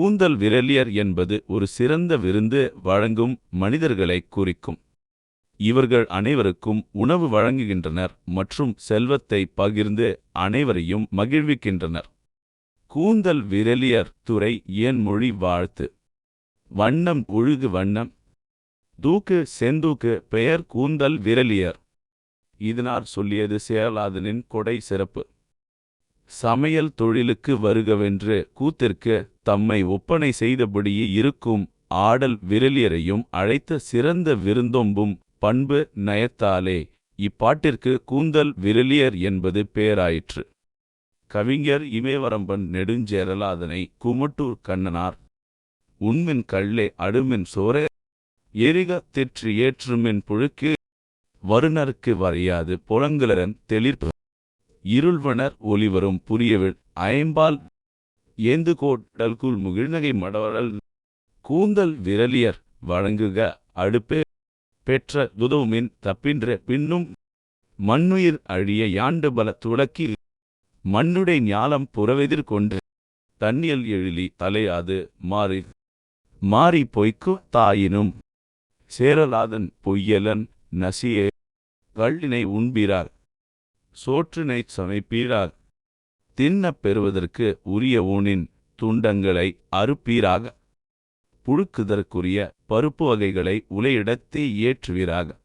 கூந்தல் விரலியர் என்பது ஒரு சிறந்த விருந்து வழங்கும் மனிதர்களைக் குறிக்கும். இவர்கள் அனைவருக்கும் உணவு வழங்குகின்றனர் மற்றும் செல்வத்தை பகிர்ந்து அனைவரையும் மகிழ்விக்கின்றனர். கூந்தல் விரலியர் துறை ஏன் மொழி வாழ்த்து. வண்ணம் ஒழுகு வண்ணம். தூக்கு செந்தூக்கு பெயர் கூந்தல் விரலியர். இதனார் சொல்லியது சேலாதனின் கொடை சிறப்பு. சமையல் தொழிலுக்கு வருகவென்று கூத்திற்கு தம்மை ஒப்பனை செய்தபடியே இருக்கும் ஆடல் விரலியரையும் அழைத்த சிறந்த விருந்தொம்பும் பண்பு நயத்தாலே. இப்பாட்டிற்கு கூந்தல் விரலியர் என்பது பேராயிற்று கவிஞர் இமேவரம்பன் நெடுஞ்சேரலாதனை குமட்டூர் கண்ணனார். உண்மின் கள்ளே அடுமின் சோர. எரிக தெற்று ஏற்றுமின் புழுக்கு. வருணருக்கு வரையாது புலங்குலரன் தெளிர்ப்பு. இருள்வனர் ஒளிவரும் புரியவிழ் ஐம்பால் ஏந்து கோட்டல்குள் முகிழ்நகை மடவரல் கூந்தல் விரலியர் வழங்குக அடுப்பே பெற்ற துதவுமின் தப்பின்ற பின்னும் மண்ணுயிர் அழிய யாண்டு பல துளக்கி மண்ணுடை ஞாலம் புறவெதிர்கொண்டு தன்னியல் எழிலி தலையாது மாறி மாறி பொய்க்கு தாயினும் சேரலாதன் பொய்யலன் நசியே கள்ளினை உண்பிறார் சோற்றினைச் சமைப்பீராக. தின்னப் பெறுவதற்கு உரிய ஊனின் துண்டங்களை அறுப்பீராக. புழுக்குதற்குரிய பருப்பு வகைகளை உலையிடத்தே ஏற்றுவீராக.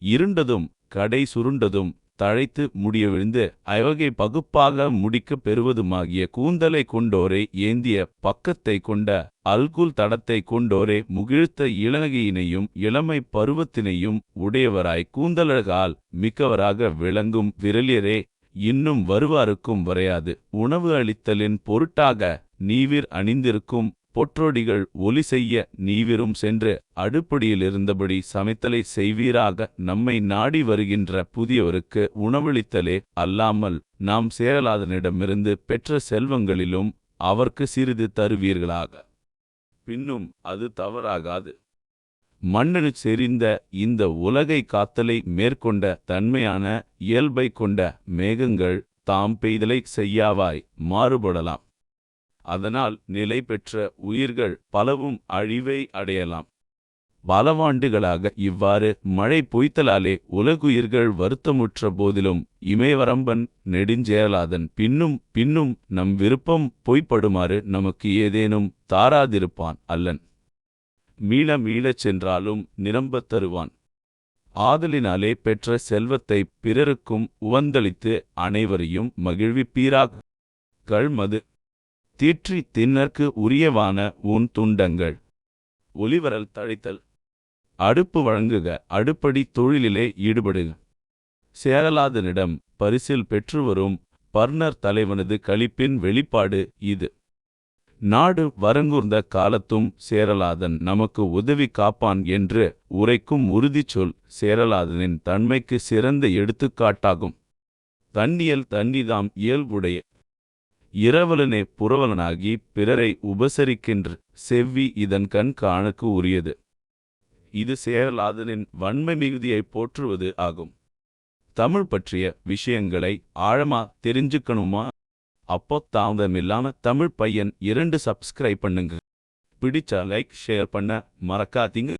இருண்டதும் கடை சுருண்டதும் தழைத்து முடிய விழுந்து ஐவகை பகுப்பாக முடிக்கப் பெறுவதுமாகிய கூந்தலை கொண்டோரே ஏந்திய பக்கத்தை கொண்ட அல்குல் தடத்தை கொண்டோரே முகிழ்த்த இளநகையினையும் இளமை பருவத்தினையும் உடையவராய் கூந்தலழகால் மிக்கவராக விளங்கும் விரலியரே இன்னும் வருவாருக்கும் வரையாது. உணவு அளித்தலின் பொருட்டாக நீவிர் அணிந்திருக்கும் பொற்றொடிகள் ஒலி செய்ய நீவிரும் சென்று அடுப்படியிலிருந்தபடி சமைத்தலை செய்வீராக நம்மை நாடி வருகின்ற புதியவருக்கு உணவளித்தலே அல்லாமல் நாம் சேரலாதனிடமிருந்து பெற்ற செல்வங்களிலும் அவர்க்கு சிறிது தருவீர்களாக. பின்னும் அது தவறாகாது. மண்ணனு செறிந்த இந்த உலகை காத்தலை மேற்கொண்ட தன்மையான இயல்பை கொண்ட மேகங்கள் தாம் பெய்தலை செய்யாவாய் மாறுபடலாம். அதனால் நிலை பெற்ற உயிர்கள் பலவும் அழிவை அடையலாம். பலவாண்டுகளாக இவ்வாறு மழை பொய்த்தலாலே உலகுயிர்கள் வருத்தமுற்ற போதிலும் இமயவரம்பன் நெடுஞ்சேரலாதன் பின்னும் பின்னும் நம் விருப்பம் பொய்ப்படுமாறு நமக்கு ஏதேனும் தாராதிருப்பான் அல்லன். மீள மீளச் சென்றாலும் நிரம்பத் தருவான். ஆதலினாலே பெற்ற செல்வத்தை பிறருக்கும் உவந்தளித்து அனைவரையும் மகிழ்விப்பீராக. கள்மது தீற்றி தின்னற்கு உரியவான உன் துண்டங்கள். ஒலிவரல் தழைத்தல். அடுப்பு வழங்குக அடுப்படி தொழிலிலே ஈடுபடுக. சேரலாதனிடம் பரிசில் பெற்றுவரும் பர்னர் தலைவனது களிப்பின் வெளிப்பாடு இது. நாடு வரங்கூர்ந்த காலத்தும் சேரலாதன் நமக்கு உதவி காப்பான் என்று உரைக்கும் உறுதிச்சொல் சேரலாதனின் தன்மைக்கு சிறந்த எடுத்துக்காட்டாகும். தன்னியல் தன்னிதாம் இயல்புடைய இரவலனே புரவலனாகி பிறரை உபசரிக்கின்ற செவ்வி இதன் கண் காணக்கு உரியது. இது சேரலாதனின் வன்மை மிகுதியை போற்றுவது ஆகும். தமிழ் பற்றிய விஷயங்களை ஆழமா தெரிஞ்சுக்கணுமா? அப்போ தாமதமில்லாம தமிழ் பையன் இரண்டு சப்ஸ்கிரைப் பண்ணுங்க. பிடிச்சா லைக் ஷேர் பண்ண மறக்காதீங்க.